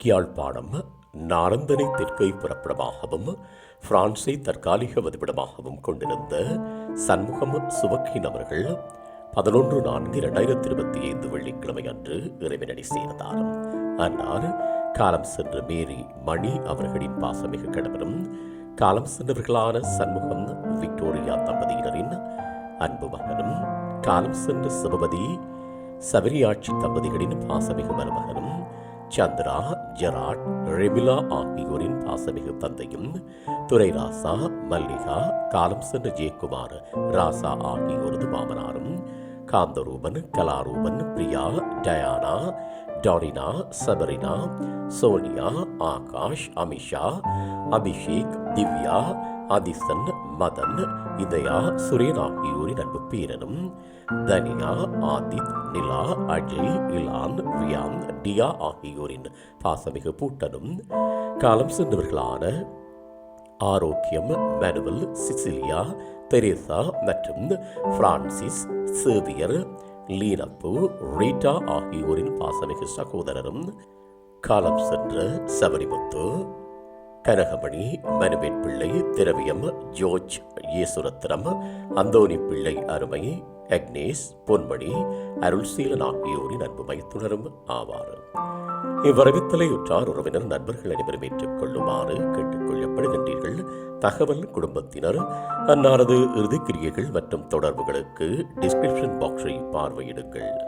யாழ்ப்பாணம் நாரந்தனை தெற்கை புறப்படமாகவும் பிரான்சை தற்காலிக வதிவிடமாகவும் கொண்டிருந்த சண்முகம் சுவக்கின் அவர்கள் பதினொன்று நான்கு இரண்டாயிரத்தி இருபத்தி ஐந்து வெள்ளிக்கிழமை அன்று இறைவனடி சேர்ந்தார் அன்னார் காலம் சென்ற மேரி மணி அவர்களின் பாசமிகு கணவரும் காலம் சென்றவர்களான சண்முகம் விக்டோரியா தம்பதியினரின் அன்பு மகனும் காலம் சென்ற சிவபதி சபரியாட்சி தம்பதிகளின் பாசமிகு மருமகனும் சந்திரா ஜெராட் ரெமிலா ஆகியோரின் பாசமிகு தந்தையும் துரை ராசா மல்லிகா காலம் சென்ற ஜெயக்குமார் ராசா ஆகியோரது மாமனாரும் Kantharuban Kalaruban Priya Diana Darina Sabrina Sonia Akash Amisha Abhishek Divya Athisan Madhan Ithaya Suren ஆகியோரின் அன்பு பேரனும் தனியா ஆதித் நிலா அஜய் இலான் வியான் டியா ஆகியோரின் பாசமிகு பூட்டனும் காலம் சென்றவர்களான ஆரோக்கியம் மேனுவல் சிசிலியா தெரேசா மற்றும் பிரான்சிஸ் சேவியர் லீனப்பு ரீட்டா ஆகியோரின் பாசமிகு சகோதரரும் காலம் சென்ற சபரிமுத்து கனகமணி மனுவேட் பிள்ளை திரவியம் ஜோர்ஜ் ஈஸ்வரத்திரம் அந்தோனி பிள்ளை அருமை அக்னேஸ் பொன்மணி அருள்சீலன் ஆகியோரின் அன்பு மைத்துணரும் ஆவார். இவ்வரவித்தலை உற்றார் உறவினர் நண்பர்கள் அனைவரும் ஏற்றுக்கொள்ளுமாறு கேட்டுக் கொள்ளப்படுகின்றீர்கள் தகவல் குடும்பத்தினர் அன்னாரது இறுதிக்கிரியைகள் மற்றும் தொடர்புகளுக்கு டிஸ்கிரிப்ஷன் பாக்ஸை பார்வையிடுங்கள்.